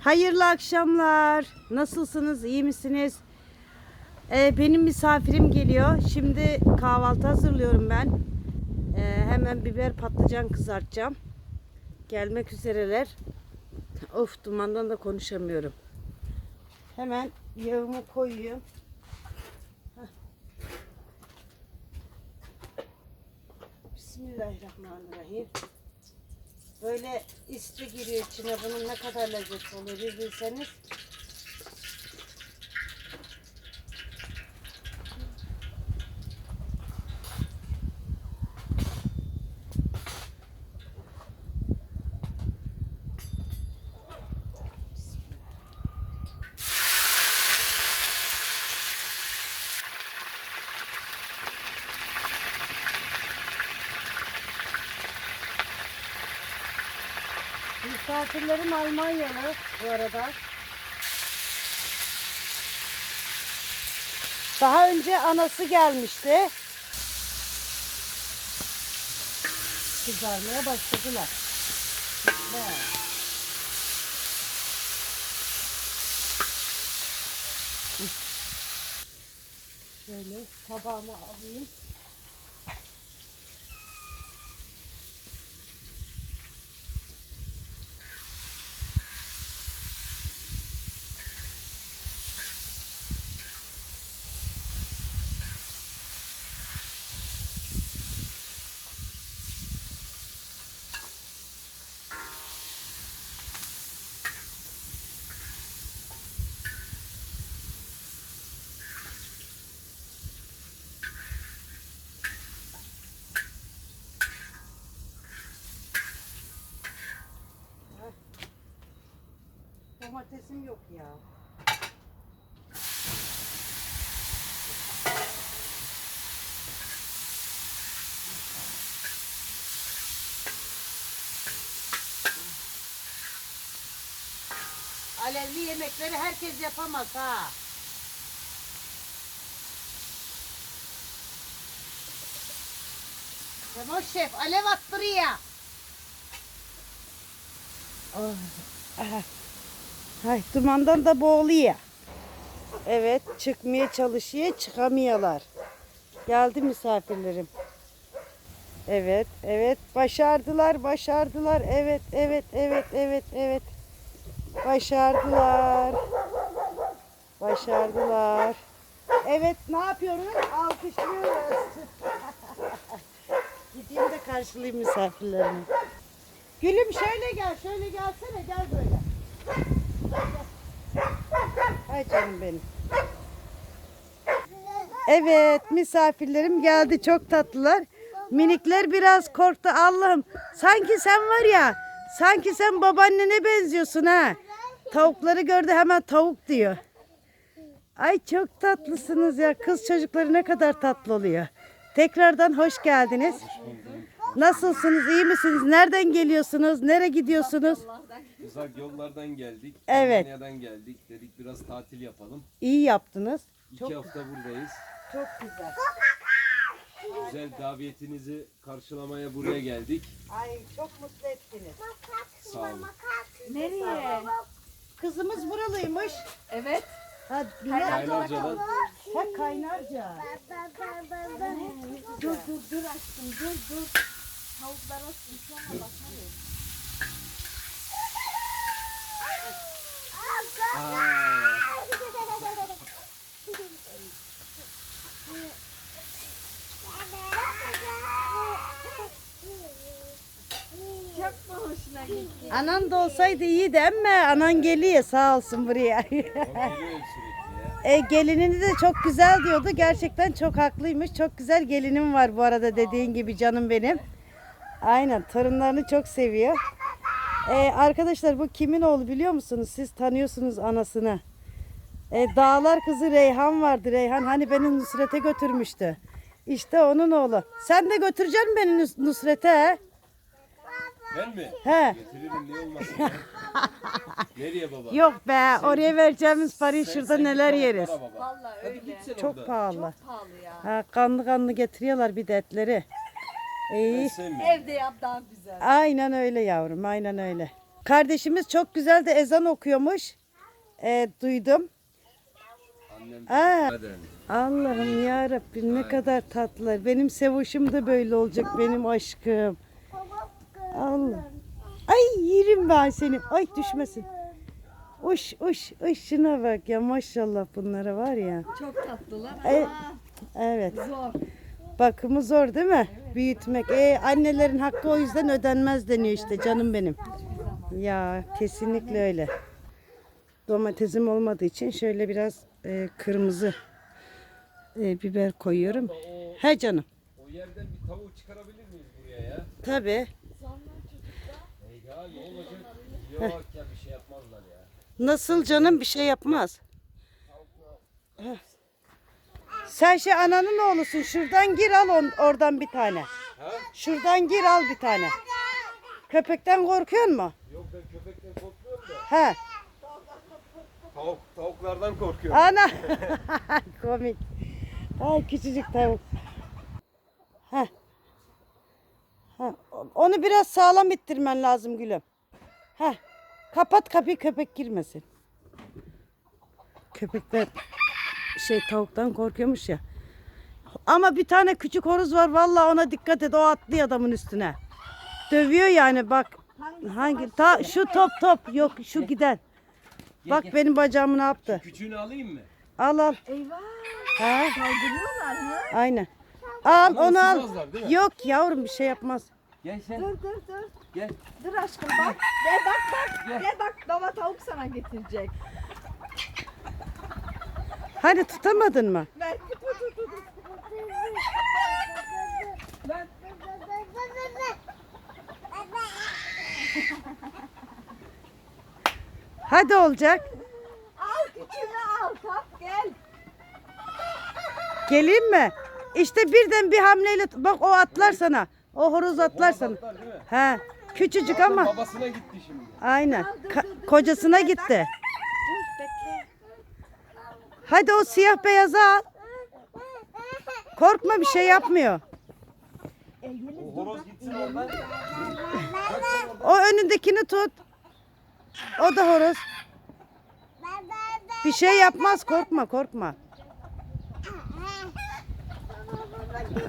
Hayırlı akşamlar. Nasılsınız? İyi misiniz? Ee, benim misafirim geliyor. Şimdi kahvaltı hazırlıyorum ben. Ee, hemen biber patlıcan kızartacağım. Gelmek üzereler. Of dumandan da konuşamıyorum. Hemen yağımı koyuyorum. Bismillahirrahmanirrahim. Böyle isti giriyor içine. Bunun ne kadar lezzetli olur bilseniz. Misafirlerim Almanyalı bu arada. Daha önce anası gelmişti. Kızarmaya başladılar. Evet. Şöyle tabağıma alayım. Domatesim yok ya. Alevli yemekleri herkes yapamaz ha. Tamam şef alev attırıyor. Oh. Hay dumandan da boğuluyor. Evet çıkmaya çalışıyor çıkamıyorlar. Geldi misafirlerim. Evet evet başardılar başardılar evet evet evet evet evet. Başardılar. Başardılar. Evet ne yapıyoruz? Alkışlıyoruz. Gideyim de karşılayayım misafirlerimi. Gülüm şöyle gel, şöyle gelsene, gel böyle. Canım benim. Evet, misafirlerim geldi. Çok tatlılar. Minikler biraz korktu. Allah'ım, sanki sen var ya, sanki sen babaannene benziyorsun ha. Tavukları gördü hemen tavuk diyor. Ay çok tatlısınız ya. Kız çocukları ne kadar tatlı oluyor. Tekrardan hoş geldiniz. Nasılsınız? iyi misiniz? Nereden geliyorsunuz? Nereye gidiyorsunuz? Uzak yollardan geldik. Evet. Almanya'dan geldik. Dedik biraz tatil yapalım. İyi yaptınız. İki hafta buradayız. Çok güzel. Güzel davetinizi karşılamaya buraya geldik. Ay çok mutlu ettiniz. Sağ olun. Nereye? Kızımız buralıymış. Evet. Ha, Kaynarca'dan ha kaynarca. Dur dur dur aşkım dur dur. Tavuklara sıçrama bak hadi. Çok mu hoşuna gitti? Anan da olsaydı iyiydi ama anan geliyor sağ olsun buraya. e, gelinini de çok güzel diyordu. Gerçekten çok haklıymış. Çok güzel gelinim var bu arada dediğin gibi canım benim. Aynen torunlarını çok seviyor. E, arkadaşlar bu kimin oğlu biliyor musunuz? Siz tanıyorsunuz anasını. E, dağlar kızı Reyhan vardı. Reyhan hani beni Nusret'e götürmüştü. İşte onun oğlu. Sen de götüreceksin beni Nus- Nusret'e. he? Ben mi? He. Getiririm niye olmasın ya? Nereye baba? Yok be oraya vereceğimiz parayı Sen- şurada sen neler yeriz. Vallahi Hadi öyle. git sen Çok orada. pahalı. Çok pahalı ya. Ha, kanlı kanlı getiriyorlar bir de etleri. Ben İyi. sevmiyorum. Evde yap daha güzel. Aynen öyle yavrum aynen öyle. Kardeşimiz çok güzel de ezan okuyormuş. Ee, duydum. Annem Aa, Hadi. Allah'ım ya Rabbim ne kadar tatlılar. Benim Sevoş'um da böyle olacak benim aşkım. Allah. Ay yerim ben seni. Ay düşmesin. Uş uş uş şuna bak ya maşallah bunlara var ya. Çok tatlılar E, ama evet. zor. Bakımı zor değil mi? Büyütmek. E, annelerin hakkı o yüzden ödenmez deniyor işte canım benim. Ya kesinlikle öyle. Domatesim olmadığı için şöyle biraz e, kırmızı e, biber koyuyorum. He canım. O yerden bir tavuğu çıkarabilir miyiz buraya ya? Tabii. Ya ne olacak? Yok ya bir şey yapmazlar ya. Nasıl canım bir şey yapmaz. Heh. Sen şey ananın oğlusun. Şuradan gir al on, oradan bir tane. Ha? Şuradan gir al bir tane. Köpekten korkuyor mu? Yok ben köpekten korkmuyorum da. He. Tavuk, tavuklardan korkuyorum. Ana. Komik. Ay küçücük tavuk. Heh. Heh. Onu biraz sağlam ittirmen lazım gülüm. Heh. Kapat kapıyı köpek girmesin. Köpekler şey tavuktan korkuyormuş ya. Ama bir tane küçük horoz var vallahi ona dikkat et o atlıyor adamın üstüne. Dövüyor yani bak. Hangi? Ta, şu top top yok şu giden. Bak benim bacağımı ne yaptı. Küçüğünü alayım mı? Al al. Eyvah. Ha, Kaldırıyorlar mı? aynen. Al Ama onu al. Yok yavrum bir şey yapmaz. Gel sen. Dur dur dur. Gel. Dur aşkım bak. Gel bak bak. Gel bak baba tavuk sana getirecek. Hani tutamadın mı? Hadi olacak. Al küçüğünü al. Kap gel. Geleyim mi? İşte birden bir hamleyle bak o atlar sana. O horoz atlar sana. Atlar? He. Küçücük Zaten ama. Babasına gitti şimdi. Aynen. Ka- kocasına gitti. Hadi o siyah beyazı al. Korkma bir şey yapmıyor. O horoz gitsin oradan. O önündekini tut. O da horoz. Bir şey yapmaz korkma korkma.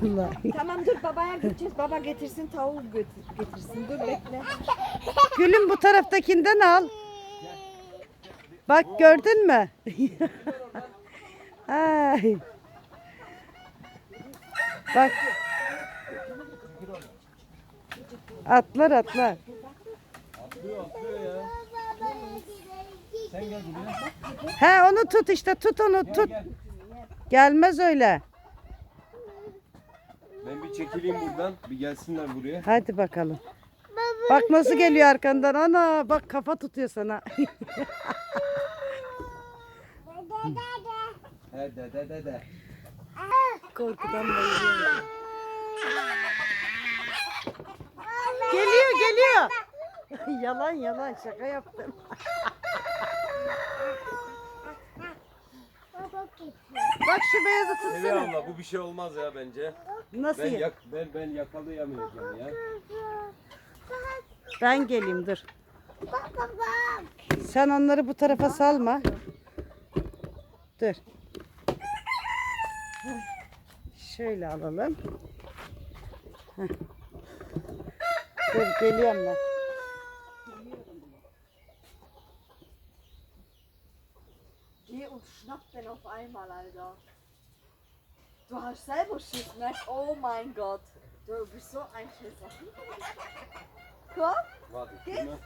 Allah. Tamam dur babaya gideceğiz. Baba getirsin tavuğu götür, getirsin. Dur bekle. Gülüm bu taraftakinden al. Bak gördün mü? Ay. Bak. Atlar atlar. Atlıyor atlıyor ya. Sen gel buraya. He onu tut işte tut onu tut. Gel. Gelmez öyle. Ben bir çekileyim buradan. Bir gelsinler buraya. Hadi bakalım. Bak nasıl geliyor arkandan. Ana bak kafa tutuyor sana. He de de de de. Korkudan bayılıyorum. Geliyor geliyor. yalan yalan şaka yaptım. Bak şu beyazı Sevi tutsana. abla bu bir şey olmaz ya bence. Nasıl? Ben ya? yak ben ben yakalayamayacağım ya. Ben geleyim dur. Sen onları bu tarafa salma. Dur. Şöyle alalım. Heh. Dur geliyorum ben. Geh und schnapp den auf einmal, Alter. Du hast selber Schiss, ne? Oh mein Gott. Du bist so ein Schisser. Komm. Warte, Geh. Geh.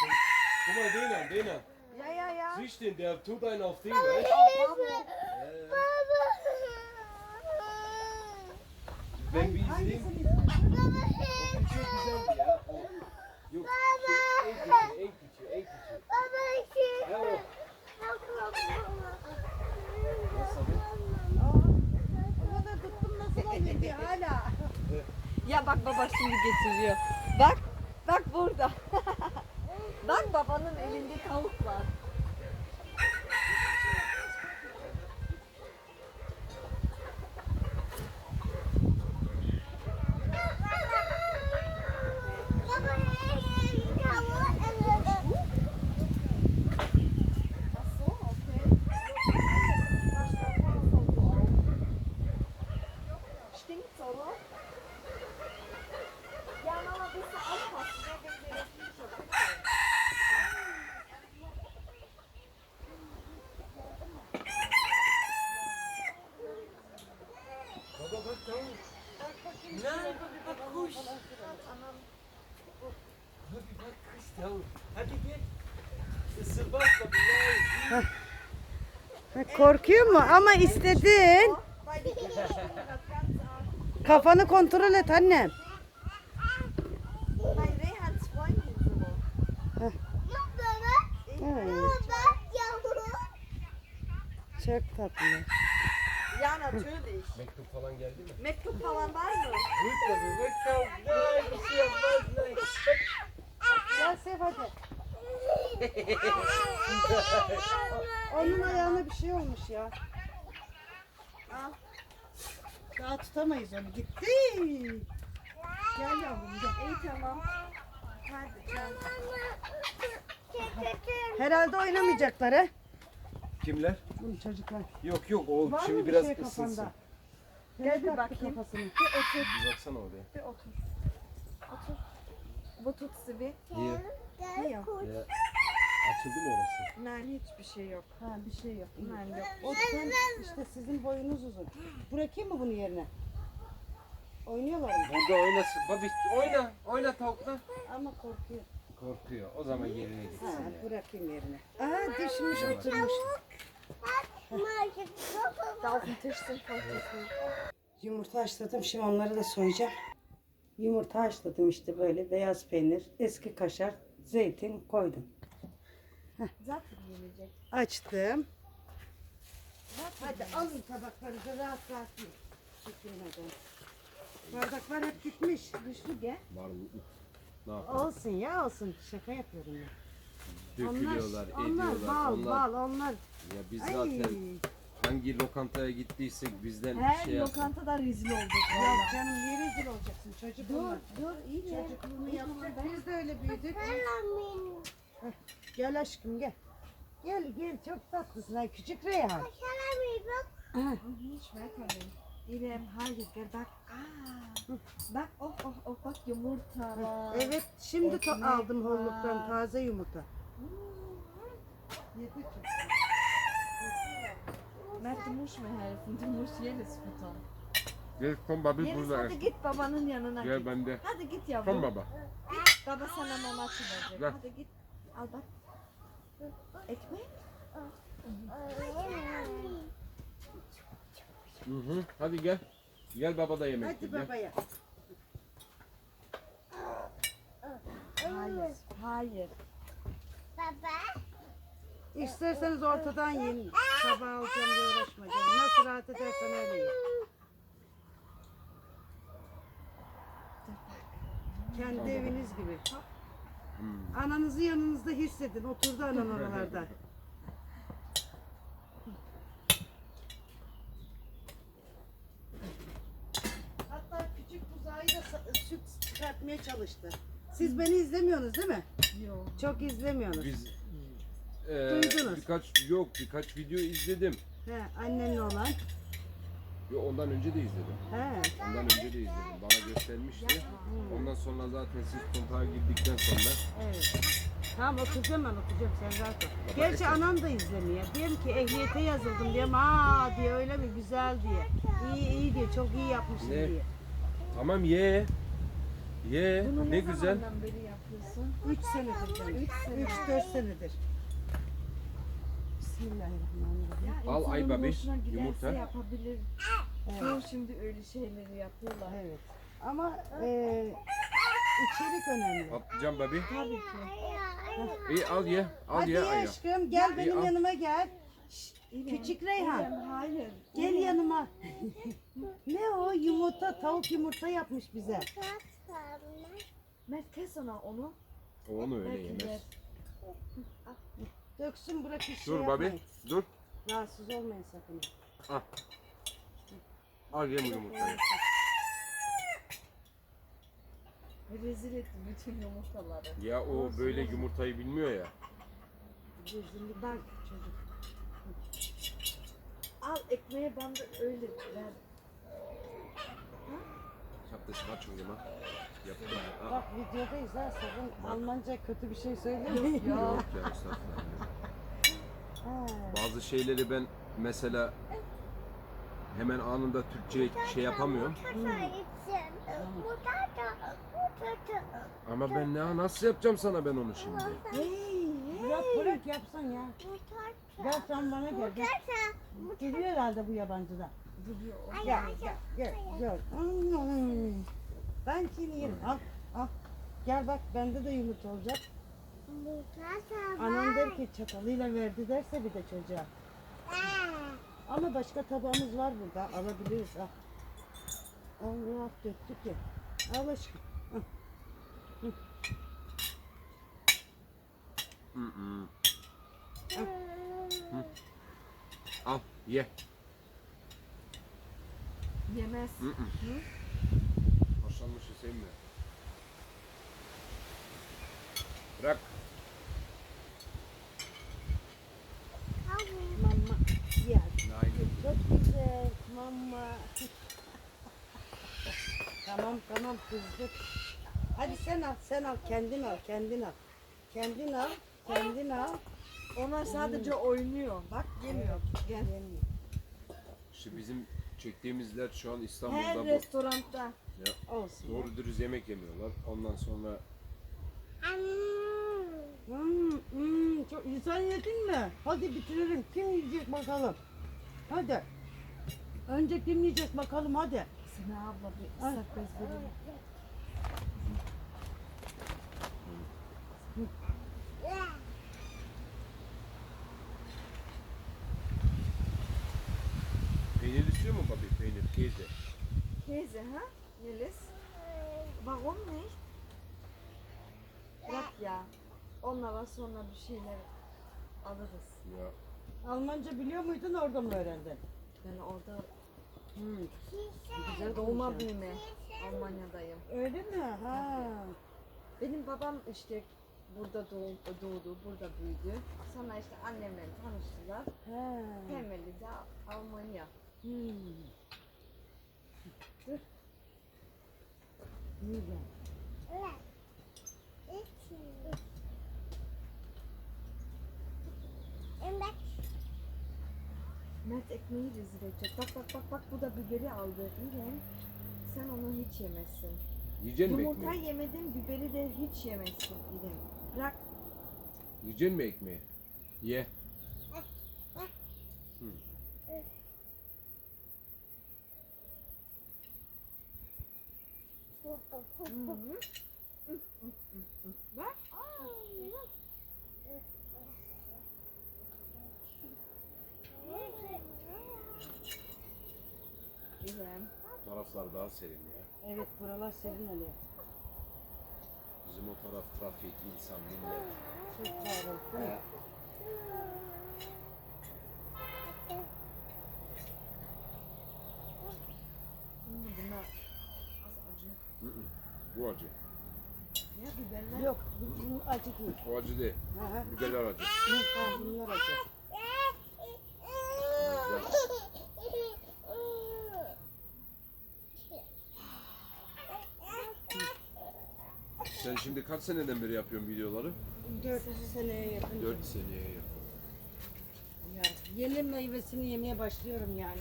Guck mal den an, den an. Ja, ja, ja. Siehst du den, der tut einen auf Ding, weißt Ben bir izleyeyim. O küçük güzeldi ya. O. Yok, şu en küçüğü, en küçüğü, en küçüğü. Ya o. Nasıl abi? Hala. Ya bak baba şimdi getiriyor. Bak. Bak burada. bak babanın elinde tavuk var. Hadi gel. Bunlar. Korkuyor mu? Ama istedin. Kafanı kontrol et annem. Çok tatlı. Ja, natürlich. Mektup falan geldi mi? Mektup falan var mı? Bir mektup. Vay bir şey yapmaz lan. Gel Sev hadi. Onun ayağına bir şey olmuş ya. Al. Daha tutamayız onu. Gitti. Gel yavrum gel. İyi tamam. Hadi canım. Herhalde oynamayacaklar he. Kimler? Bu çocuklar. Yok yok o Var şimdi bir biraz şey ısınsın. kafanda? Gel bir bakayım. Kafasını. Bir baksana oraya. Bir otur. Otur. Wo tut's weh? Niye? Hier. Ya, açıldı mı orası? Nein, hiçbir şey yok. Ha bir şey yok. Nein, yok. O sen işte sizin boyunuz uzun. Bırakayım mı bunu yerine? Oynuyorlar mı? Burada oynasın. Babi oyna. Oyna tavukla. Ama korkuyor. Korkuyor. O zaman yerine Ha, gitsin ya. bırakayım yerine. Aha düşmüş oturmuş. Voll viele. Yumurta haşladım. Şimdi onları da soyacağım. Yumurta haşladım işte böyle. Beyaz peynir, eski kaşar, zeytin koydum. Sag gelecek. Açtım. Hadi alın tabaklarınızı rahat rahat yiyin. Çekilmeden. Bardaklar hep gitmiş. Düştü gel. Var mı? Ne yapalım? Olsun ya olsun. Şaka yapıyorum ya. Dökülüyorlar, onlar, ediyorlar. bal, onlar, bal, onlar. Ya biz Ay. zaten hangi lokantaya gittiysek bizden Her şey yap. lokantada rezil olduk. Yok canım niye rezil olacaksın çocuk Dur, onlar. dur, iyi de. Çocukluğunu yapacak. Biz de öyle büyüdük. Gel aşkım gel. Gel gel çok tatlısın. Ay, küçük Reyhan. Schmetterling. İrem, hayır gel bak. Aa, bak, oh, oh, oh, bak yumurta var. Evet şimdi to- Ekmek aldım holluktan var. taze yumurta. Yeter çok. Mert, du musst mir helfen. Du musst jedes füttern. Gel kom babi Jedes, hadi git babanın yanına Gel git. bende. Hadi git yavrum. baba. Baba sana mamaçı verecek. Ver. Hadi git. Al bak. Ekmek. Hı hı. Hadi gel. Gel baba da yemek Hadi ye, gel. babaya. Hayır. Hayır. İsterseniz ortadan yiyin. Sabah alacağım diye uğraşmayacağım. Nasıl rahat edersen öyle ye. Kendi eviniz gibi. Ananızı yanınızda hissedin. Oturdu anan oralarda. Hatta küçük buzağı da süt çıkartmaya çalıştı. Siz beni izlemiyorsunuz değil mi? Yok. Çok izlemiyorsunuz. Biz e, Duydunuz. birkaç yok birkaç video izledim. He, annenle olan. Yo, ondan önce de izledim. He. Ondan önce de izledim. Bana göstermişti. Ondan sonra zaten siz kontağa girdikten sonra Evet. Tamam oturacağım ben oturacağım sen rahat ol. Gerçi anam da izlemiyor. Diyorum ki ehliyete yazıldım diyorum. Aa diye öyle mi güzel diye. İyi iyi diyor çok iyi yapmışsın Ne? diye. tamam ye. Ye. Bunu ne ne güzel. zamandan beri yapıyorsun? 3 senedir canım. Üç sene. 3-4 senedir. Bismillahirrahmanirrahim. Ya Al insanın ay babiş, hoşuna giderse yumurta. yapabilir. Evet. Çoğu şimdi öyle şeyleri yapıyorlar. evet. Ama e, içerik önemli. Patlıcan babi. Tabii ki. İyi al ye. Al Hadi ye. ye Aya. aşkım gel benim al. yanıma gel. İrem, Küçük Reyhan. İrem, hayır. Gel yanıma. ne o yumurta tavuk yumurta yapmış bize. Mert kes ona onu. O onu öyle Belki yemez. yer. Döksün bırak hiç şey Dur yapmayın. babi. Dur. Rahatsız olmayın sakın. Al. Al ye bu yumurtayı. Rezil ettim bütün yumurtaları. Ya o böyle yumurtayı bilmiyor ya. Gözünü bak çocuk. Al ekmeği bana da öyle ver. Ich hab das gerade schon gemacht. Yaptım. ya. Bak videodayız ha sakın Almanca kötü bir şey söylemeyin. Yok. Ya estağfurullah. Ha, Bazı şeyleri ben mesela hemen anında Türkçe şey yapamıyorum. Ama ben ne nasıl yapacağım sana ben onu şimdi? Bırak bırak yapsan ya. Gel sen bana gel. gel. Gidiyor herhalde bu yabancıda. Gel gel gel gel. Hmm. Ben seni yerim. Al al. Gel bak bende de yumurta olacak. Anam der ki çatalıyla verdi derse bir de çocuğa. Ama başka tabağımız var burada. Alabiliriz. Al. Allah döktük ya. Al aşkım. Al. Hı hı. Al ye. Yemez. Hı hı. Haşlanmışı sevmiyor. Bırak. Mama. Ya çok güzel. Mama. tamam tamam kızdık. Hadi sen al sen al kendin al kendin al. Kendin al kendin al. Onlar sadece oynuyor. Bak yemiyor. Gel. İşte bizim çektiğimizler şu an Her İstanbul'da bu. restoranda. Olsun. Doğru dürüst yemek yemiyorlar. Ondan sonra Hmm, hmm, çok, sen yedin mi? Hadi bitirelim. Kim yiyecek bakalım? Hadi. Önce kim yiyecek bakalım hadi. Sina abla bir ıslak bez verelim. peynir istiyor mu babi? Peynir, teyze. Käse, ha? Yeliz? Warum nicht? Bırak ya. Onlara sonra bir şeyler alırız. Ya Almanca biliyor muydun orada mı öğrendin? Ben orada Hmm. Güzel doğma büyüme Almanya'dayım. Öyle mi? Ha. Benim babam işte burada doğdu, doğdu, burada büyüdü. Sonra işte annemle tanıştılar. Ha. Temeli de Almanya. Hmm. Güzel. Mert ekmeği rezil edecek. Bak bak bak bak bu da biberi aldı. İrem sen onu hiç yemezsin. yiyeceksin mi Yumurta ekmeği? yemedin biberi de hiç yemezsin İrem. Bırak Yiyeceksin mi ekmeği? Ye. Bak. Taraflar daha serin ya. Evet buralar serin oluyor. Bizim o taraf trafik, insan, millet. Çok kalabalık? Hmm, Bunlar az acı. Hı hı. Bu acı. Ya biberler. Yok bu, bu acı değil. O acı değil. Ha, ha. Biberler acı. Ha, bunlar acı. Sen şimdi kaç seneden beri yapıyorsun videoları? Dört seneye yakın. 4 seneye yakın. Ya, yeni meyvesini yemeye başlıyorum yani.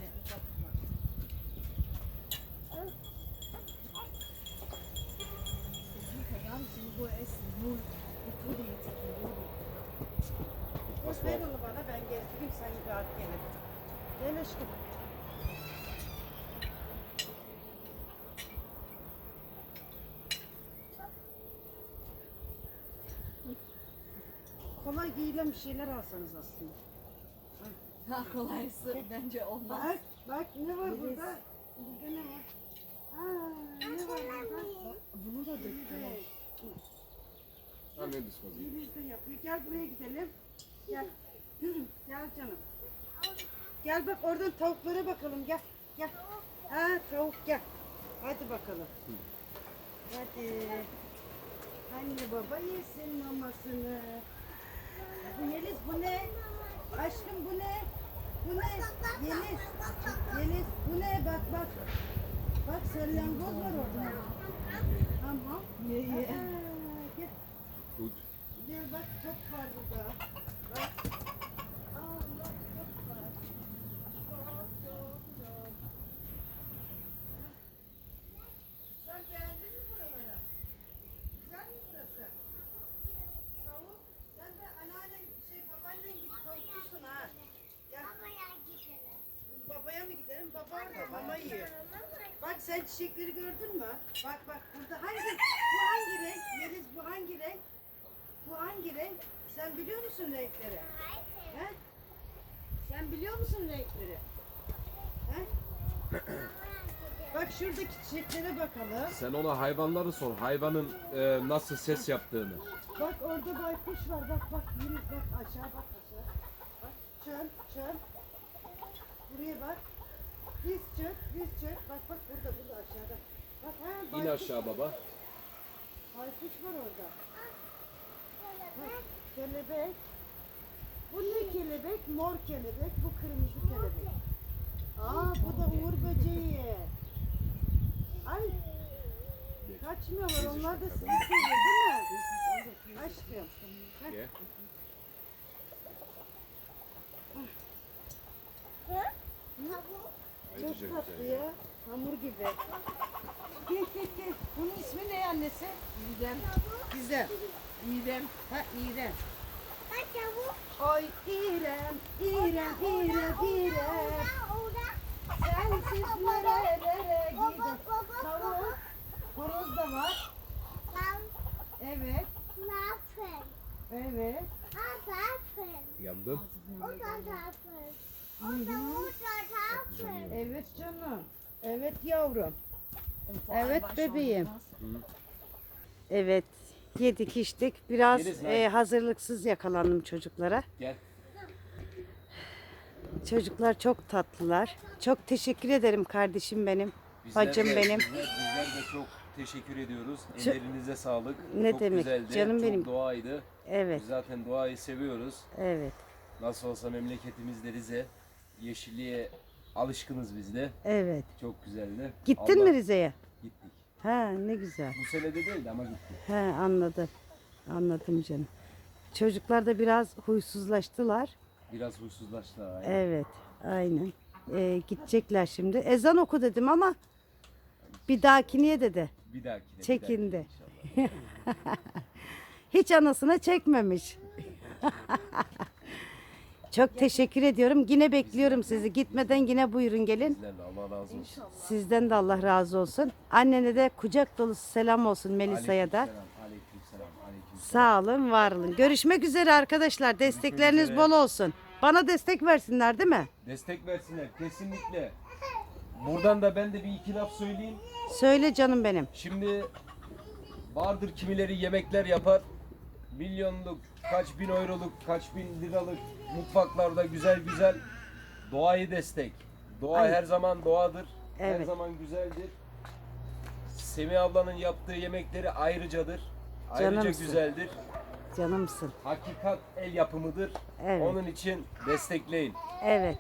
Tamam şimdi bu es. Bu tur Boş ver onu bana ben getireyim sen rahat gel. Gel aşkım. Kolay giyilen bir şeyler alsanız aslında. Ha kolaysı bence olmaz. Bak, bak ne var burada? Burada ne var? Aa, ne var burada? Bunu da döktüler. Ha ne diskozu? Yeliz de yapıyor. Gel buraya gidelim. Gel. Gel canım. Gel bak oradan tavuklara bakalım. Gel. Gel. Ha tavuk gel. Hadi bakalım. Hadi. Anne baba yesin mamasını. Bu Yeliz bu ne? Aşkım bu ne? Bu ne? Yeliz. Yeliz bu ne? Bak bak. Bak salyangoz var orada. Tamam. Ye ye bak top var burada. Beğendin mi buraları? Güzel mi burası? Sen de anneannen, şey babaannen gibi korkuyorsun ha. Ya, Babaya gidelim. babaya mı gidelim? Baba orada mama yiyor. Bak sen çiçekleri gördün mü? Bak bak. Sen biliyor musun renkleri? He? Sen biliyor musun renkleri? He? Bak şuradaki çiçeklere bakalım. Sen ona hayvanları sor. Hayvanın e, nasıl ses yaptığını. Bak orada baykuş var. Bak bak Yunus bak aşağı bak aşağı. Bak çöl çöl. Buraya bak. Diz çök diz çök. Bak bak burada burada aşağıda. Bak ha İn baykuş aşağı var. baba. Baykuş var orada. Bak, kelebek. Bu ne kelebek? Mor kelebek. Bu kırmızı kelebek. Aa bu da uğur böceği. Ay kaçmıyorlar. Onlar da sizi seviyor değil mi? Aşkım. Heh. Çok tatlı ya. Hamur gibi. Gel gel gel. Bunun ismi ne annesi? İrem. Gizem. İrem. Ha İrem. Oy İrem, İrem, İrem, İrem. Sensiz nerelere gider. Tavuk, horoz da var. Evet, evet. Yandım. Evet canım. Evet yavrum. Evet bebeğim. Evet yedik içtik. Biraz Yeriz, e, hazırlıksız yakalandım çocuklara. Gel. Çocuklar çok tatlılar. Çok teşekkür ederim kardeşim benim. Bacım de, benim. Bizler, bizler de çok teşekkür ediyoruz. Çok- Ellerinize sağlık. Ne çok demek, güzeldi. canım çok benim. doğaydı. Evet, Biz zaten doğayı seviyoruz. evet, Nasıl olsa memleketimiz de Rize. Yeşilliğe alışkınız biz de. evet. Çok güzeldi. Gittin Allah- mi Rize'ye? Gittik. Ha ne güzel. Bu değildi ama gittik. He anladım. Anladım canım. Çocuklar da biraz huysuzlaştılar. Biraz huysuzlaştı. aynen. Evet, aynen. Ee, gidecekler şimdi. Ezan oku dedim ama bir dahakiniye dedi. Bir dahakine. bir Çekindi. dahakine inşallah. Hiç anasına çekmemiş. Çok teşekkür ediyorum. Yine bekliyorum sizi. Gitmeden yine buyurun gelin. Sizlerle Allah razı olsun. Sizden de Allah razı olsun. Annene de kucak dolusu selam olsun Melisa'ya da. Aleykümselam, aleykümselam, aleykümselam. Sağ olun, var olun. Görüşmek üzere arkadaşlar. Destekleriniz üzere. bol olsun. Bana destek versinler değil mi? Destek versinler kesinlikle. Buradan da ben de bir iki laf söyleyeyim. Söyle canım benim. Şimdi vardır kimileri yemekler yapar. Milyonluk, kaç bin euroluk, kaç bin liralık mutfaklarda güzel güzel doğayı destek. Doğa Ay. her zaman doğadır. Her Evet. zaman güzeldir. Semih ablanın yaptığı yemekleri ayrıcadır. Ayrıca Canımsın. güzeldir. Canımsın. Hakikat el yapımıdır. Evet. Onun için destekleyin. Evet.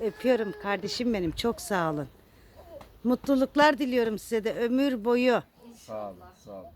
Öpüyorum kardeşim benim. Çok sağ olun. Mutluluklar diliyorum size de ömür boyu. Sağ olun, sağ olun.